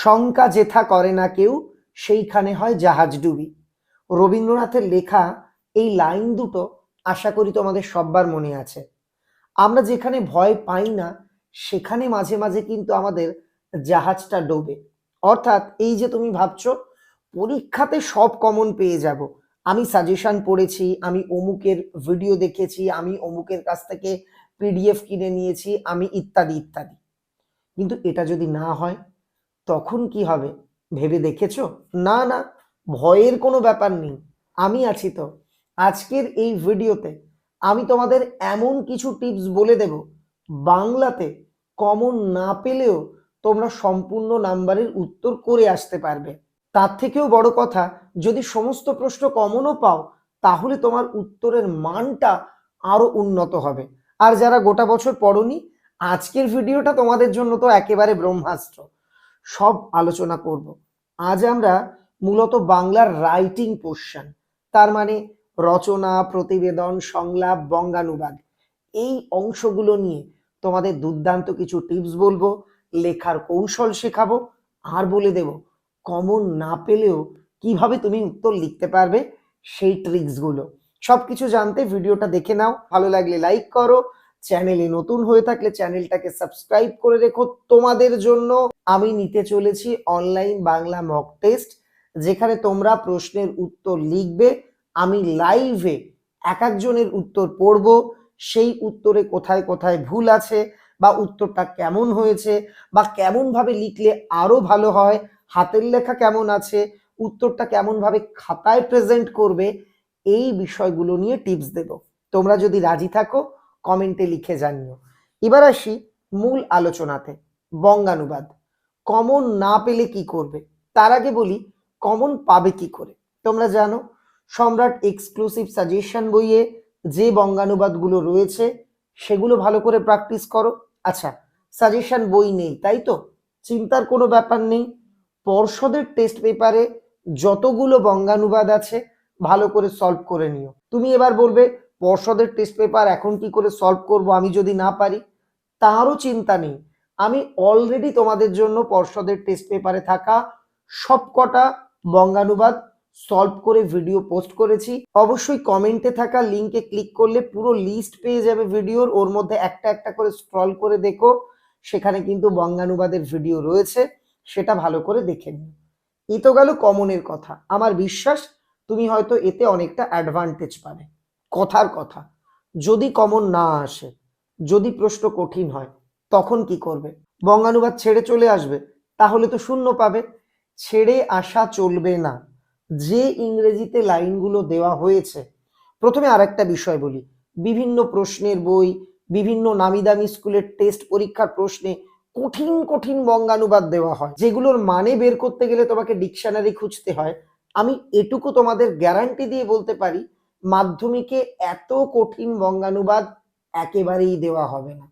শঙ্কা জেথা করে না কেউ, সেইখানে হয় জাহাজ ডুবি। রবীন্দ্রনাথের লেখা এই লাইন দুটো আশা করি তোমাদের সব্বার মনে আছে। আমরা যেখানে ভয় পাই না, সেখানে মাঝে মাঝে কিন্তু আমাদের জাহাজটা ডোবে। অর্থাৎ এই যে তুমি ভাবছ, পরীক্ষাতে সব কমন পেয়ে যাব। আমি সাজেশন পড়েছি, আমি অমুকের ভিডিও দেখেছি, আমি অমুকের কাছ থেকে পিডিএফ কিনে নিয়েছি, আমি ইত্যাদি ইত্যাদি। কিন্তু এটা যদি না হয় তখন কি হবে? ভেবে দেখেছ? না না, ভয়ের কোনো ব্যাপার নেই। আমি আছি তো। আজকের এই ভিডিওতে আমি তোমাদের এমন কিছু টিপস বলে দেব। বাংলাতে কমন না পেলেও তোমরা সম্পূর্ণ নাম্বারের উত্তর করে আসতে পারবে। তার থেকেও বড় কথা, যদি সমস্ত প্রশ্ন কমনও পাও, তাহলে তোমার উত্তরের মানটা আরও উন্নত হবে। আর যারা গোটা বছর পড়নি, আজকের ভিডিওটা তোমাদের জন্য তো একেবারে ব্রহ্মাস্ত্র। সব আলোচনা করব। আজ আমরা মূলত বাংলার রাইটিং পোর্শন তার মানে রচনা, প্রতিবেদন, সংলাপ, বঙ্গানুবাদ, এই অংশগুলো নিয়ে তোমাদের দুর্দান্ত কিছু টিপস বলব, লেখার কৌশল শেখাবো, আর বলে দেব কমন না পেলেও কীভাবে তুমি উত্তর লিখতে পারবে, সেই ট্রিক্সগুলো সবকিছু জানতে ভিডিওটা দেখে নাও, ভালো লাগলে লাইক করো চ্যানেলে নতুন হয়ে থাকলে চ্যানেলটাকে সাবস্ক্রাইব করে রেখো। তোমাদের জন্য আমি নিতে চলেছি অনলাইন বাংলা মক টেস্ট যেখানে তোমরা প্রশ্নের উত্তর লিখবে, আমি লাইভে এক একজনের উত্তর পড়ব, সেই উত্তরে কোথায় কোথায় ভুল আছে বা উত্তরটা কেমন হয়েছে বা কেমন ভাবে লিখলে আরও ভালো হয়, হাতের লেখা কেমন আছে, উত্তরটা কেমন ভাবে খাতায় প্রেজেন্ট করবে, এই বিষয়গুলো নিয়ে টিপস দেব। তোমরা যদি রাজি থাকো কমেন্টে লিখে জানিও। এবার আসি মূল আলোচনাতে, বঙ্গানুবাদ। কমন না পেলে কি করবে? তার আগে বলি, কমন পাবে কি করে? তোমরা জানো, সম্রাট এক্সক্লুসিভ সাজেশন বইয়ে যে বঙ্গানুবাদগুলো রয়েছে, সেগুলো ভালো করে প্র্যাকটিস করো। আচ্ছা সাজেশন বই নেই, তাই তো? চিন্তার কোনো ব্যাপার নেই। পর্ষদের টেস্ট পেপারে যতগুলো বঙ্গানুবাদ আছে, ভালো করে সলভ করে নিও। তুমি এবার বলবে পর্ষদের টেস্ট পেপার এখন কি করে সলভ করব আমি যদি না পারি? তারও চিন্তা নেই। আমি অলরেডি তোমাদের জন্য পর্ষদের টেস্ট পেপারে থাকা সবকটা বঙ্গানুবাদ সলভ করে ভিডিও পোস্ট করেছি। অবশ্যই কমেন্টে থাকা লিংকে ক্লিক করলে পুরো লিস্ট পেয়ে যাবে ভিডিওর ওর মধ্যে একটা একটা করে স্ক্রল করে দেখো। সেখানে কিন্তু বঙ্গানুবাদের ভিডিও রয়েছে। সেটা ভালো করে দেখে নিও। এ তো গেল কমনের কথা। আমার বিশ্বাস, তুমি হয়তো এতে অনেকটা অ্যাডভান্টেজ পাবে। কথার কথা। যদি কমন না আসে, যদি প্রশ্ন কঠিন হয়, তখন কি করবে? বঙ্গানুবাদ ছেড়ে চলে আসবে, তাহলে তো শূন্য পাবে। ছেড়ে আসা চলবে না। যে ইংরেজিতে লাইনগুলো দেওয়া হয়েছে, প্রথমে আরেকটা বিষয় বলি। বিভিন্ন প্রশ্নের বই, বিভিন্ন নামি দামি স্কুলের টেস্ট পরীক্ষার প্রশ্নে কঠিন কঠিন বঙ্গানুবাদ দেওয়া হয়। যেগুলোর মানে বের করতে গেলে তোমাকে ডিকশনারি খুঁজতে হয়। আমি এটুকু তোমাদের গ্যারান্টি দিয়ে বলতে পারি মাধ্যমিকে এত কঠিন বঙ্গানুবাদ একেবারেই দেওয়া হবে না।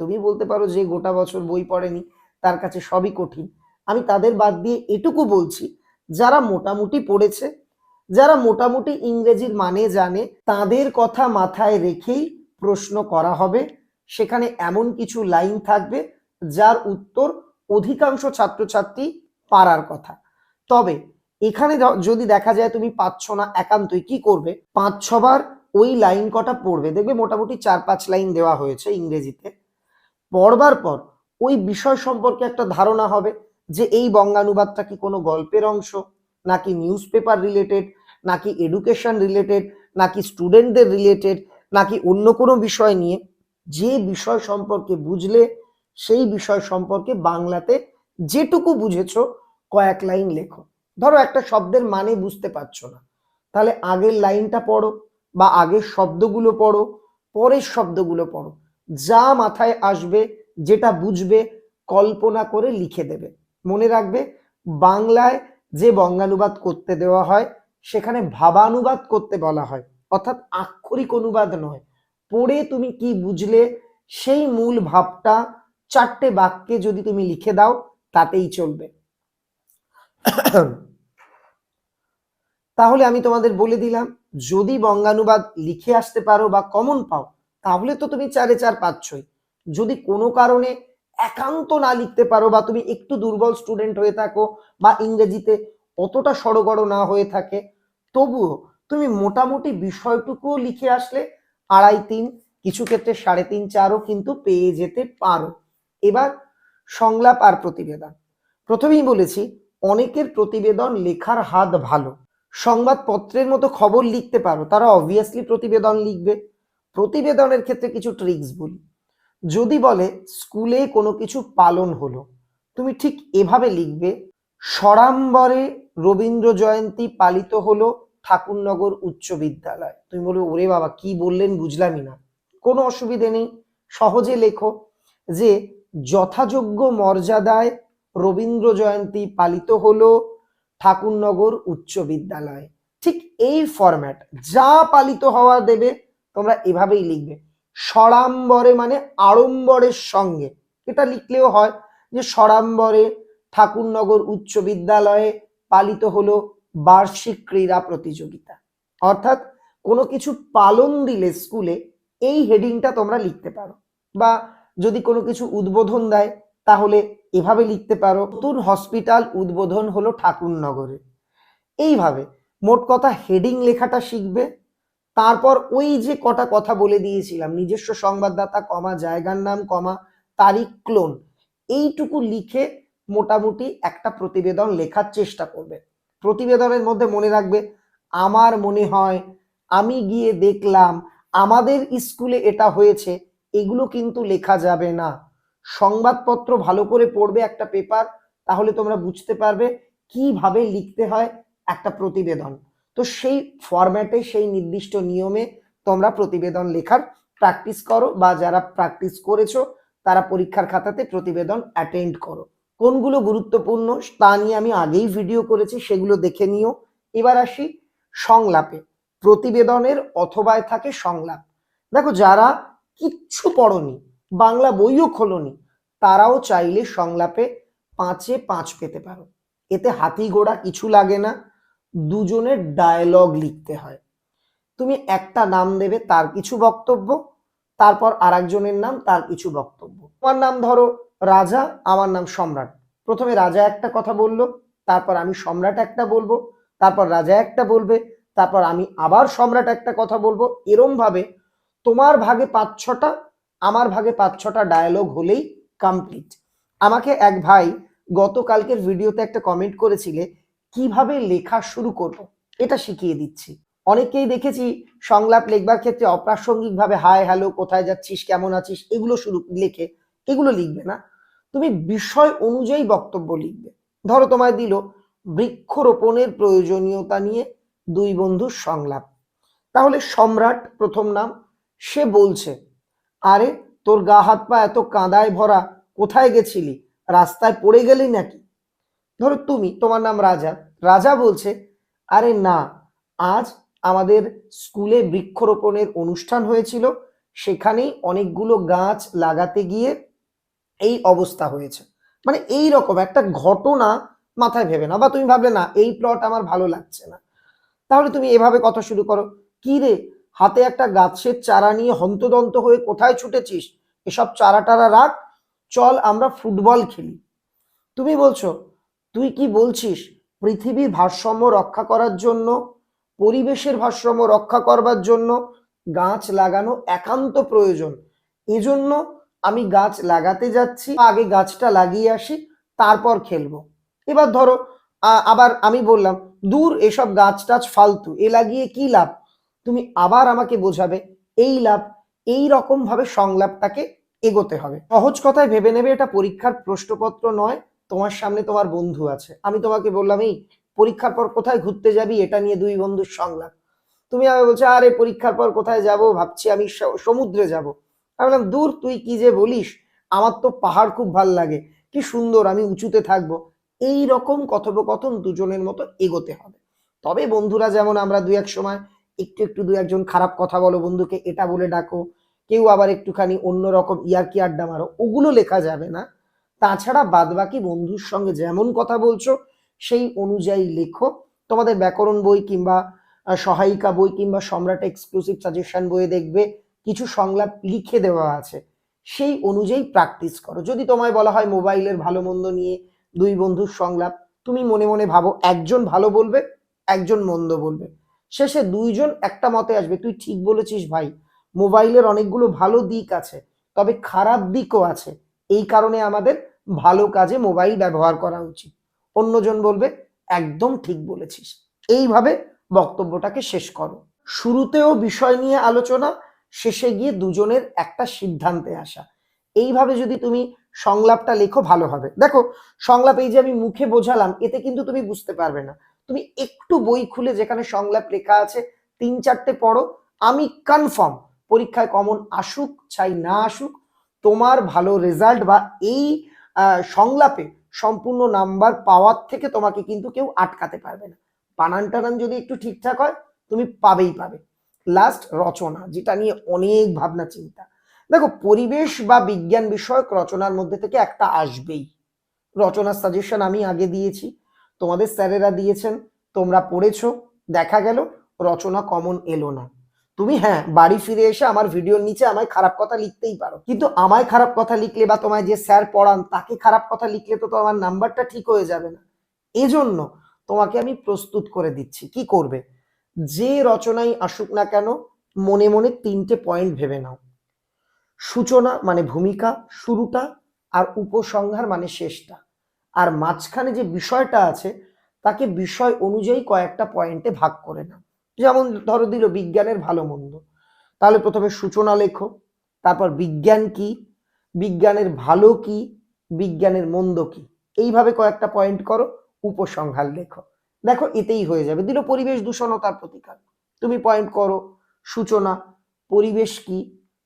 তুমি বলতে পারো যে গোটা বছর বই পড়েনি, তার কাছে সবই কঠিন। আমি তাদের বাদ দিয়ে এটুকু বলছি, যারা মোটামুটি পড়েছে, যারা মোটামুটি ইংরেজির মানে জানে, তাদের কথা মাথায় রেখেই প্রশ্ন করা হবে। সেখানে এমন কিছু লাইন থাকবে, যার উত্তর অধিকাংশ ছাত্রছাত্রী পারার কথা। তবে এখানে যদি দেখা যায় তুমি পাচ্ছ না একান্তই, কি করবে? পাঁচ ছবার ওই লাইন কটা পড়বে? দেখবে মোটামুটি চার, পাঁচ লাইন দেওয়া হয়েছে ইংরেজিতে। পড়বার পর ওই বিষয় সম্পর্কে একটা ধারণা হবে যে এই বঙ্গানুবাদটা কি কোনো গল্পের অংশ, নাকি নিউজ পেপার রিলেটেড নাকি এডুকেশন রিলেটেড নাকি স্টুডেন্টদের রিলেটেড নাকি অন্য কোনো বিষয় নিয়ে। যে বিষয় সম্পর্কে বুঝলে, সেই বিষয় সম্পর্কে বাংলাতে যেটুকু বুঝেছ, কয়েক লাইন লেখো। ধরো একটা শব্দের মানে বুঝতে পারছ না। তাহলে আগের লাইনটা পড়ো বা আগের শব্দগুলো পড়ো, পরের শব্দগুলো পড়ো। যা মাথায় আসবে, যেটা বুঝবে, কল্পনা করে লিখে দেবে। মনে রাখবে, বাংলায় যে বঙ্গানুবাদ করতে দেওয়া হয়, সেখানে ভাবানুবাদ করতে বলা হয়। অর্থাৎ আক্ষরিক অনুবাদ নয়। পড়ে তুমি কি বুঝলে, সেই মূল ভাবটা চারটে বাক্যে যদি তুমি লিখে দাও, তাতেই চলবে। তাহলে আমি তোমাদের বলে দিলাম, যদি বঙ্গানুবাদ লিখে আসতে পারো বা কমন পাও, তাহলে তো তুমি চারে চার পাচ্ছই। যদি কোনো কারণে একান্ত না লিখতে পারো বা তুমি একটু দুর্বল স্টুডেন্ট হয়ে থাকো বা ইংরেজিতে অতটা সড়গড় না হয়ে থাকে, তবুও তুমি মোটামুটি বিষয়টুকুও লিখে আসলে আড়াই তিন, কিছু ক্ষেত্রে সাড়ে তিন চারও কিন্তু পেয়ে যেতে পারো। এবার সংলাপ আর প্রতিবেদন। প্রথমেই বলেছি অনেকের প্রতিবেদন লেখার হাত ভালো। সংবাদপত্রের মতো খবর লিখতে পারো, তারা অবভিয়াসলি প্রতিবেদন লিখবে। প্রতিবেদনের ক্ষেত্রে কিছু ট্রিক্স বলি। যদি বলে, স্কুলে কোনো কিছু পালন হলো, তুমি ঠিক এভাবে লিখবে, সরাম্বরে রবীন্দ্র জয়ন্তী পালিত হলো ঠাকুরনগর উচ্চ বিদ্যালয়। তুমি বলবে, ওরে বাবা, কি বললেন বুঝলামই না। কোনো অসুবিধে নেই, সহজে লেখো। যে, যথাযোগ্য মর্যাদায় রবীন্দ্র জয়ন্তী পালিত হলো ঠাকুরনগর উচ্চ বিদ্যালয়ে। ঠিক এই ফরম্যাট যা পালিত হওয়া দেবে, তোমরা এভাবেই লিখবে। সরাম্বরে মানে আড়ম্বরের সঙ্গে। এটা লিখলেও হয় যে সরাম্বরে ঠাকুরনগর উচ্চ বিদ্যালয়ে পালিত হলো বার্ষিক ক্রীড়া প্রতিযোগিতা। অর্থাৎ কোনো কিছু পালন দিলে স্কুলে এই হেডিংটা তোমরা লিখতে পারো। বা যদি কোনো কিছু উদ্বোধন দেয় তাহলে এভাবে লিখতে পারো। নতুন হসপিটাল উদ্বোধন হলো ঠাকুরনগরে। এইভাবে মোট কথা হেডিং লেখাটা শিখবে। তারপর ওই যে কটা কথা বলে দিয়েছিলাম, নিজস্ব সংবাদদাতা কমা, জায়গার নাম কমা, তারিখ ক্লোন, এইটুকু লিখে মোটামুটি একটা প্রতিবেদন লেখার চেষ্টা করবে। প্রতিবেদনের মধ্যে মনে রাখবে, আমার মনে হয় আমি গিয়ে দেখলাম, আমাদের স্কুলে এটা হয়েছে, এগুলো কিন্তু লেখা যাবে না। সংবাদপত্র ভালো করে পড়বে একটা পেপার তাহলে তোমরা বুঝতে পারবে কীভাবে লিখতে হয় একটা প্রতিবেদন। তো সেই ফরম্যাটে সেই নির্দিষ্ট নিয়মে তোমরা প্রতিবেদন লেখার প্র্যাকটিস করো বা যারা প্র্যাকটিস করেছ, তারা পরীক্ষার খাতাতে প্রতিবেদন অ্যাটেন্ড করো। কোনগুলো গুরুত্বপূর্ণ, তা নিয়ে আমি আগেই ভিডিও করেছি, সেগুলো দেখে নিও। এবার আসি সংলাপে। প্রতিবেদনের অথবায় থাকে সংলাপ। দেখো যারা কিচ্ছু পড়নি বাংলা বইও খোলনি। তারাও চাইলে সংলাপে পাঁচে পাঁচ পেতে পারো। এতে হাতি ঘোড়া কিছু লাগে না, দুজনের ডায়লগ লিখতে হয়। তুমি একটা নাম দেবে, তার কিছু বক্তব্য, তারপর আরেকজনের নাম, তার কিছু বক্তব্য। তোমার নাম ধরো রাজা, আমার নাম সম্রাট। প্রথমে রাজা একটা কথা বলল, তারপর আমি সম্রাট একটা বলব, তারপর রাজা একটা বলবে, তারপর আমি আবার সম্রাট একটা কথা বলব। এরম ভাবে তোমার ভাগে পাঁচ ছটা আমার ভাগে পাঁচ ছটা ডায়ালগ হলেই কমপ্লিট আমাকে এক ভাই গতকালকের ভিডিওতে একটা কমেন্ট করেছিলে, কীভাবে লেখা শুরু করব? এটা শিখিয়ে দিচ্ছি। অনেককেই দেখেছি সংলাপ লেখবার ক্ষেত্রে অপ্রাসঙ্গিক ভাবে হাই, হ্যালো, কোথায় যাচ্ছিস? কেমন আছিস? এগুলো শুরু লেখে, এগুলো লিখবে না। তুমি বিষয় অনুযায়ী বক্তব্য লিখবে। ধরো তোমায় দিল বৃক্ষরোপণের প্রয়োজনীয়তা নিয়ে দুই বন্ধুর সংলাপ। তাহলে সম্রাট প্রথম নাম, সে বলছে আরে, তোর গা হাত পা এত কাঁদায় ভরা, কোথায় গেছিলি? রাস্তায় পড়ে গেলি নাকি? ধরো তুমি, তোমার নাম রাজা। রাজা বলছে, আরে না, আজ আমাদের স্কুলে বৃক্ষরোপণের অনুষ্ঠান হয়েছিল। সেখানেই অনেকগুলো গাছ লাগাতে গিয়ে এই অবস্থা হয়েছে। মানে এই রকম একটা ঘটনা মাথায় ভেবে না বা তুমি ভাবলে, না, এই প্লট আমার ভালো লাগছে না। তাহলে তুমি এভাবে কথা শুরু করো। কি রে হাতে একটা গাছের চারা নিয়ে হন্তদন্ত হয়ে কোথায় ছুটেছিস? এসব চারা টারা রাখ, চল আমরা ফুটবল খেলি। তুমি বলছো, তুই কি বলছিস পৃথিবীর ভারসাম্য রক্ষা করার জন্য, পরিবেশের ভারসাম্য রক্ষা করবার জন্য গাছ লাগানো একান্ত প্রয়োজন? এজন্য আমি গাছ লাগাতে যাচ্ছি, আগে গাছটা লাগিয়ে আসি, তারপর খেলব। এবার ধরো আবার আমি বললাম, দূর, এসব গাছ টাছ ফালতু, এ লাগিয়ে কি লাভ? তুমি আবার আমাকে বোঝাবে, এই লাভ, এই রকম ভাবে সংলাপটাকে এগোতে হবে। সহজ কথায় ভেবে নেবে এটা পরীক্ষার প্রশ্নপত্র নয়, তোমার সামনে তোমার বন্ধু আছে। আমি তোমাকে বললাম, এই, পরীক্ষার পর কোথায় ঘুরতে যাবি? এটা নিয়ে দুই বন্ধুর সংলাপ। তুমি আমি বলছো, আরে, পরীক্ষার পর কোথায় যাব? ভাবছি আমি সমুদ্রে যাব। আমি বললাম, দূর, তুই কি যে বলিস? আমার তো পাহাড় খুব ভালো লাগে। কি সুন্দর, আমি উঁচুতে থাকব। এই রকম কথোপকথন দুজনের মতো এগোতে হবে। তবে বন্ধুরা যেমন আমরা দু এক সময় একটু একটু দু একজন খারাপ কথা বলো বন্ধুকে, এটা বলে ডাকো। কেউ আবার একটুখানি অন্যরকম ইয়ারকি আড্ডা মারো, ওগুলো লেখা যাবে না। তাছাড়া বাদবাকি বন্ধুর সঙ্গে যেমন কথা বলছো, সেই অনুযায়ী লেখো। তোমাদের ব্যাকরণ বই কিংবা সহায়িকা বই কিংবা সম্রাট এক্সক্লুসিভ সাজেশন বইয়ে দেখবে, কিছু সংলাপ লিখে দেওয়া আছে। সেই অনুযায়ী প্র্যাকটিস করো। যদি তোমায় বলা হয় মোবাইলের ভালো মন্দ নিয়ে দুই বন্ধুর সংলাপ, তুমি মনে মনে ভাবো, একজন ভালো বলবে, একজন মন্দ বলবে। শেষে দুইজন একটা মতে আসবে, তুই ঠিক বলেছিস ভাই, মোবাইলের অনেকগুলো ভালো দিক আছে, তবে খারাপ দিকও আছে, এই কারণে আমাদের ভালো কাজে মোবাইল ব্যবহার করা উচিত। অন্যজন বলবে, একদম ঠিক বলেছিস। এইভাবে বক্তব্যটাকে শেষ করো। শুরুতেও বিষয় নিয়ে আলোচনা, শেষে গিয়ে দুজনের একটা সিদ্ধান্তে আসা। এইভাবে যদি তুমি সংলাপটা লেখো, ভালো হবে। দেখো, সংলাপ এই যে আমি মুখে বোঝালাম, এতে কিন্তু তুমি বুঝতে পারবে না। তুমি একটু বই খুলে যেখানে সংলাপ লেখা আছে, তিন চারটে পড়ো। আমি কনফার্ম পরীক্ষায় কমন আসুক চাই না আসুক, তোমার ভালো রেজাল্ট বা এই সংলাপে সম্পূর্ণ নাম্বার পাওয়ার থেকে তোমাকে কিন্তু কেউ আটকাতে পারবে না। বানান টানান যদি একটু ঠিকঠাক হয়, তুমি পাবেই পাবে। লাস্ট রচনা, যেটা নিয়ে অনেক ভাবনা চিন্তা। দেখো, পরিবেশ বা বিজ্ঞান বিষয়ক রচনার মধ্যে থেকে একটা আসবেই। রচনার সাজেশন আমি আগে দিয়েছি। তোমাদের স্যারেরা দিয়েছেন, তোমরা পড়েছো, দেখা গেল, রচনা কমন এলো না। তুমি হ্যাঁ বাড়ি ফিরে এসে আমার ভিডিওর নিচে আমায় খারাপ কথা লিখতেই পারো। কিন্তু আমায় খারাপ কথা লিখলে বা তোমায় যে স্যার পড়ান, তাকে খারাপ কথা লিখলে তো তোমার নাম্বারটা ঠিক হয়ে যাবে না। এজন্য তোমাকে আমি প্রস্তুত করে দিচ্ছি। কি করবে? যে রচনাই আসুক না কেন, মনে মনে তিনটে পয়েন্ট ভেবে নাও। সূচনা মানে ভূমিকা, শুরুটা আর উপসংহার মানে শেষটা। আর মাঝখানে যে বিষয়টা আছে, তাকে বিষয় অনুযায়ী কয়েকটা পয়েন্টে ভাগ করে নাও। যেমন ধরো দিল বিজ্ঞানের ভালো মন্দ। তাহলে প্রথমে সূচনা লেখো, তারপর বিজ্ঞান কি, বিজ্ঞানের ভালো কি, বিজ্ঞানের মন্দ কি। এইভাবে কয়েকটা পয়েন্ট করো, উপসংহার লেখো। দেখো এতেই হয়ে যাবে। দিল পরিবেশ দূষণ ও তার প্রতিকার। তুমি পয়েন্ট করো সূচনা, পরিবেশ কি,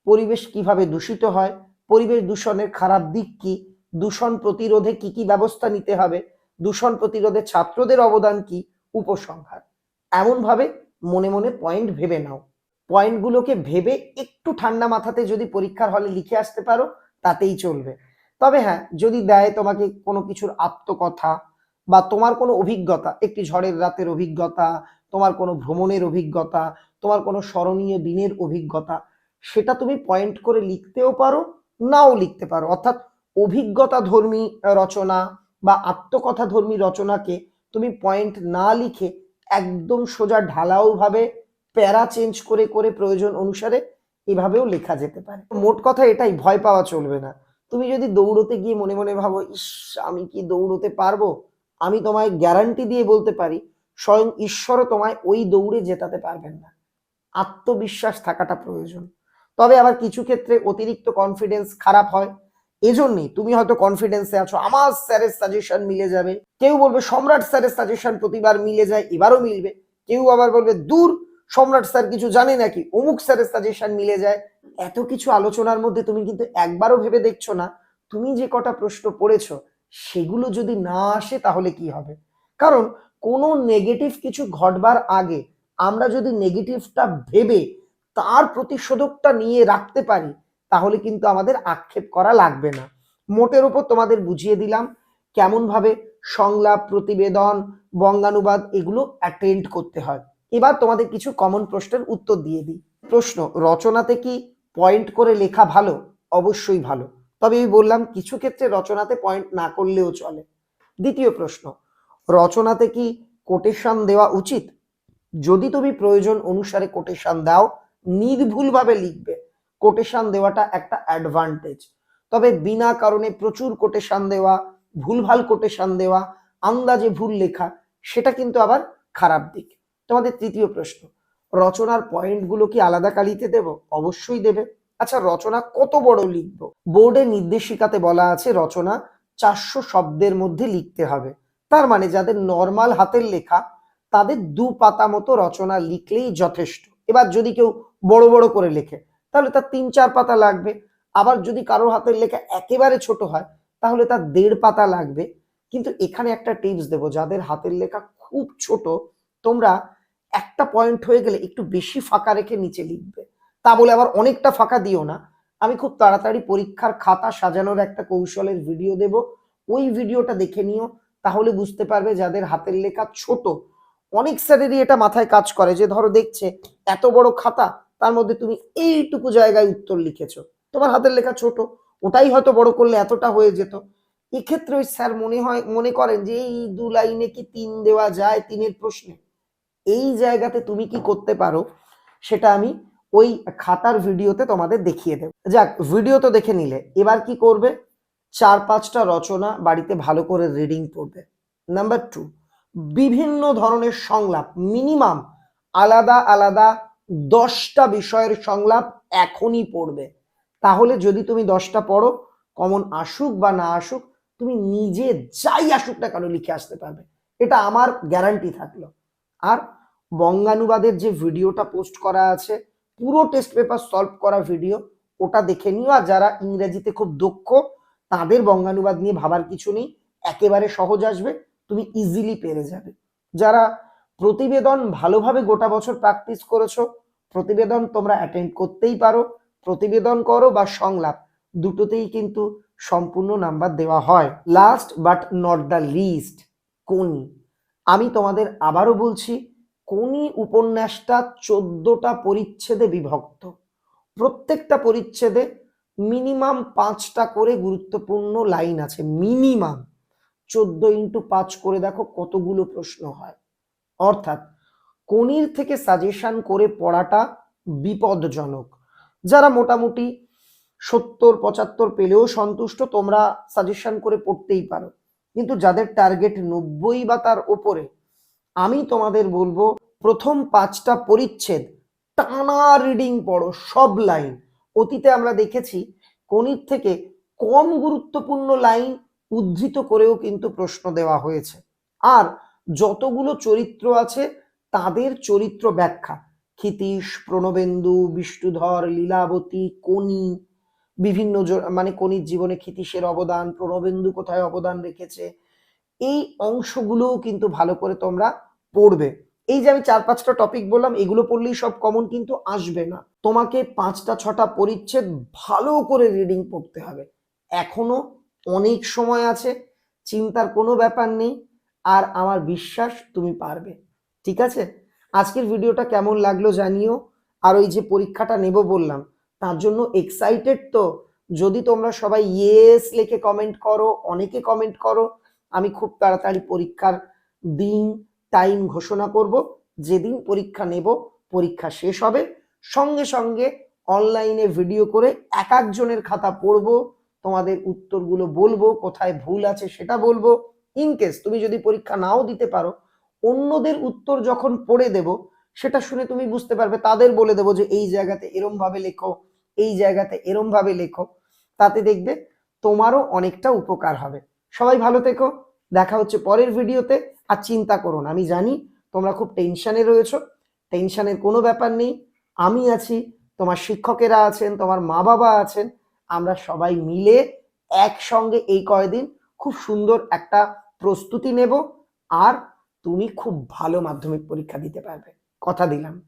পরিবেশ কীভাবে দূষিত হয়, পরিবেশ দূষণের খারাপ দিক কি দূষণ প্রতিরোধে কি কি ব্যবস্থা নিতে হবে? দূষণ প্রতিরোধে ছাত্রদের অবদান কি? উপসংহার। এমন ভাবে মনে মনে পয়েন্ট ভেবে নাও। পয়েন্টগুলোকে ভেবে একটু ঠান্ডা মাথাতে যদি পরীক্ষার হলে লিখে আসতে পারো, তাতেই চলবে। তবে হ্যাঁ যদি দেয় তোমাকে কোনো কিছুর আত্মকথা বা তোমার কোনো অভিজ্ঞতা, একটি ঝড়ের রাতের অভিজ্ঞতা, তোমার কোনো ভ্রমণের অভিজ্ঞতা, তোমার কোনো স্মরণীয় দিনের অভিজ্ঞতা, সেটা তুমি পয়েন্ট করে লিখতেও পারো, নাও লিখতে পারো। অর্থাৎ অভিজ্ঞতা ধর্মী রচনা বা আত্মকথা ধর্মী রচনাকে তুমি পয়েন্ট না লিখে একদম সোজা ঢালাও ভাবে, প্যারা চেঞ্জ করে করে প্রয়োজন অনুসারে এভাবেও লেখা যেতে পারে। মোট কথা এটাই, ভয় পাওয়া চলবে না। তুমি যদি দৌড়তে গিয়ে মনে মনে ভাবো, ইস, আমি কি দৌড়তে পারব? আমি তোমায় গ্যারান্টি দিয়ে বলতে পারি, স্বয়ং ঈশ্বরও তোমায় ওই দৌড়ে জেতাতে পারবেন না। আত্মবিশ্বাস থাকাটা প্রয়োজন। তবে আবার কিছু ক্ষেত্রে অতিরিক্ত কনফিডেন্স খারাপ হয়। এজন্যই তুমি হয়তো কনফিডেন্সে আছো, আমার স্যারের সাজেশন মিলে যাবে। কেউ বলবে সম্রাট স্যারের সাজেশন প্রতিবার মিলে যায়, এবারও মিলবে। কেউ আবার বলবে, দূর, সম্রাট স্যার কিছু জানে নাকি? অমুক স্যারের সাজেশন মিলে যায়। এত কিছু আলোচনার মধ্যে তুমি কিন্তু একবারও ভেবে দেখছ না। তুমি যে কটা প্রশ্ন পড়েছো, সেগুলো যদি না আসে তাহলে কি হবে? কারণ কোনো নেগেটিভ কিছু ঘটবার আগে আমরা যদি নেগেটিভটা ভেবে তার প্রতিশোধকটা নিয়ে রাখতে পারি তাহলে কিন্তু আমাদের আক্ষেপ করা লাগবে না। মোটের উপর তোমাদের বুঝিয়ে দিলাম কেমন ভাবে সংলাপ, প্রতিবেদন, বঙ্গানুবাদ এগুলো অ্যাটেন্ড করতে হয়। এবার তোমাদের কিছু কমন প্রশ্নের উত্তর দিয়ে দিই। প্রশ্ন, রচনাতে কি পয়েন্ট করে লেখা ভালো? অবশ্যই ভালো। তবে আমি বললাম কিছু ক্ষেত্রে রচনাতে পয়েন্ট না করলেও চলে। দ্বিতীয় প্রশ্ন, রচনাতে কি কোটেশন দেওয়া উচিত? যদি তুমি প্রয়োজন অনুসারে কোটেশন দাও, নির্ভুলভাবে লিখবে। কোটেশন দেওয়াটা একটা অ্যাডভান্টেজ তবে বিনা কারণে প্রচুর কোটেশন দেওয়া, ভুলভাল কোটেশন দেওয়া, আন্দাজে ভুল লেখা, সেটা কিন্তু আবার খারাপ দিক। তোমাদের তৃতীয় প্রশ্ন, রচনার পয়েন্টগুলো কি আলাদা কালিতে দেব? অবশ্যই দেবে। আচ্ছা রচনা কত বড় লিখব? বোর্ডে নির্দেশিকাতে বলা আছে রচনা চারশো শব্দের মধ্যে লিখতে হবে। তার মানে যাদের নর্মাল হাতের লেখা, তাদের দু পাতা মতো রচনা লিখলেই যথেষ্ট। এবার যদি কেউ বড় বড় করে লেখে তাহলে তার তিন চার পাতা লাগবে। আবার যদি কারোর হাতের লেখা একেবারে ছোট হয়, তাহলে তার দেড় পাতা লাগবে। কিন্তু এখানে একটা টিপস দেবো, যাদের হাতের লেখা খুব ছোট, তোমরা একটা পয়েন্ট হয়ে গেলে একটু বেশি ফাঁকা রেখে নিচে লিখবে। তা বলে আবার অনেকটা ফাঁকা দিও না। আমি খুব তাড়াতাড়ি পরীক্ষার খাতা সাজানোর একটা কৌশলের ভিডিও দেব। ওই ভিডিওটা দেখে নিও, তাহলে বুঝতে পারবে যাদের হাতের লেখা ছোট, অনেক স্যারেরই এটা মাথায় কাজ করে। যে ধরো দেখছে, এত বড় খাতা তার মধ্যে তুমি এইটুকু জায়গায় উত্তর লিখেছো। তোমার হাতের লেখা ছোট, ওটাই হয়তো বড় করলে এতটা হয়ে যেত। এক্ষেত্রে ওই স্যার মনে হয়, মনে করেন যে এই দু লাইনে কি তিন দেওয়া যায় তিনের প্রশ্নে? এই জায়গাতে তুমি কি করতে পারো, সেটা আমি ওই খাতার ভিডিওতে তোমাদের দেখিয়ে দেব। যাক, ভিডিও তো দেখে নিলে। এবার কি করবে? চার পাঁচটা রচনা বাড়িতে ভালো করে রিডিং পড়বে। নাম্বার টু বিভিন্ন ধরনের সংলাপ মিনিমাম আলাদা আলাদা দশটা বিষয়ের সংলাপ এখনই পড়বে। তাহলে যদি তুমি দশটা পড়ো, কমন আসুক বা না আসুক, তুমি নিজে যাই আসুক না কেন লিখে আসতে পারবে। এটা আমার গ্যারান্টি থাকল। আর বঙ্গানুবাদের যে ভিডিওটা পোস্ট করা আছে, পুরো টেস্ট পেপার সলভ করা ভিডিও ওটা দেখে নিও। আর যারা ইংরেজিতে খুব দক্ষ, তাদের বঙ্গানুবাদ নিয়ে ভাবার কিছু নেই। একেবারে সহজ আসবে, তুমি ইজিলি পেরে যাবে। যারা প্রতিবেদন ভালোভাবে গোটা বছর প্র্যাকটিস করেছ, প্রতিবেদন তোমরা অ্যাটেন্ড করতেই পারো, প্রতিবেদন করো বা সংলাপ, দুটোতেই কিন্তু সম্পূর্ণ নাম্বার দেওয়া হয়। Last but not the least কোনি আমি তোমাদের আবারও বলছি কোনি উপন্যাসটা চোদ্দটা পরিচ্ছেদে বিভক্ত। প্রত্যেকটা পরিচ্ছেদে মিনিমাম পাঁচটা করে গুরুত্বপূর্ণ লাইন আছে মিনিমাম চোদ্দ ইন্টু পাঁচ করে দেখো কতগুলো প্রশ্ন হয়। অর্থাৎ কোনির থেকে সাজেশন করে পড়াটা বিপদজনক। যারা মোটামুটি সত্তর, পঁচাত্তর পেলেও সন্তুষ্ট, তোমরা সাজেশন করে পড়তেই পারো। কিন্তু যাদের টার্গেট নব্বই বা তার ওপরে, আমি তোমাদের বলব, প্রথম পাঁচটা পরিচ্ছেদ, টানা রিডিং পড়ো সব লাইন অতীতে আমরা দেখেছি কোনির থেকে কম গুরুত্বপূর্ণ লাইন উদ্ধৃত করেও কিন্তু প্রশ্ন দেওয়া হয়েছে। আর যতগুলো চরিত্র আছে, তাদের চরিত্র ব্যাখ্যা। ক্ষিতীশ, প্রণবেন্দু, বিষ্ণুধর, লীলাবতী কোনি বিভিন্ন মানে কোনির জীবনে ক্ষিতীশের অবদান, প্রণবেন্দু কোথায় অবদান রেখেছে, এই অংশগুলোও কিন্তু ভালো করে তোমরা পড়বে। এই যে আমি চার পাঁচটা টপিক বললাম, এগুলো পড়লেই সব কমন কিন্তু আসবে না। তোমাকে পাঁচটা, ছটা পরিচ্ছেদ ভালো করে রিডিং পড়তে হবে। এখনও অনেক সময় আছে, চিন্তার কোনো ব্যাপার নেই। আর আমার বিশ্বাস তুমি পারবে। ঠিক আছে? আজকের ভিডিওটা কেমন লাগল জানিও। আর ওই যে পরীক্ষাটা নেব বললাম, তার জন্য এক্সাইটেড তো। যদি তোমরা সবাই ইয়েস লিখে কমেন্ট করো, অনেকে কমেন্ট করো, আমি খুব তাড়াতাড়ি পরীক্ষার দিন টাইম ঘোষণা করব। যেদিন পরীক্ষা নেব, পরীক্ষা শেষ হবে। সঙ্গে সঙ্গে অনলাইনে ভিডিও করে এক একজনের খাতা পড়ব। তোমাদের উত্তরগুলো বলব, কোথায় ভুল আছে সেটা বলব। ইন কেস তুমি যদি পরীক্ষা নাও দিতে পারো, অন্যদের উত্তর যখন পড়ে দেব, সেটা শুনে তুমি বুঝতে পারবে, তাদের বলে দেবো যে এই জায়গাতে এরম ভাবে লেখো, এই জায়গাতে এরম ভাবে লেখো, তাতে দেখবে তোমারও অনেকটা উপকার হবে। সবাই ভালো থেকো, দেখা হচ্ছে পরের ভিডিওতে, আর চিন্তা করো না, আমি জানি তোমরা খুব টেনশনে রয়েছো টেনশনের কোনো ব্যাপার নেই, আমি আছি, তোমার শিক্ষকেরা আছেন, তোমার মা বাবা আছেন, আমরা সবাই মিলে একসঙ্গে এই কয়দিন খুব সুন্দর একটা প্রস্তুতি নেব আর তুমি খুব ভালো মাধ্যমিক পরীক্ষা দিতে পারবে। কথা দিলাম।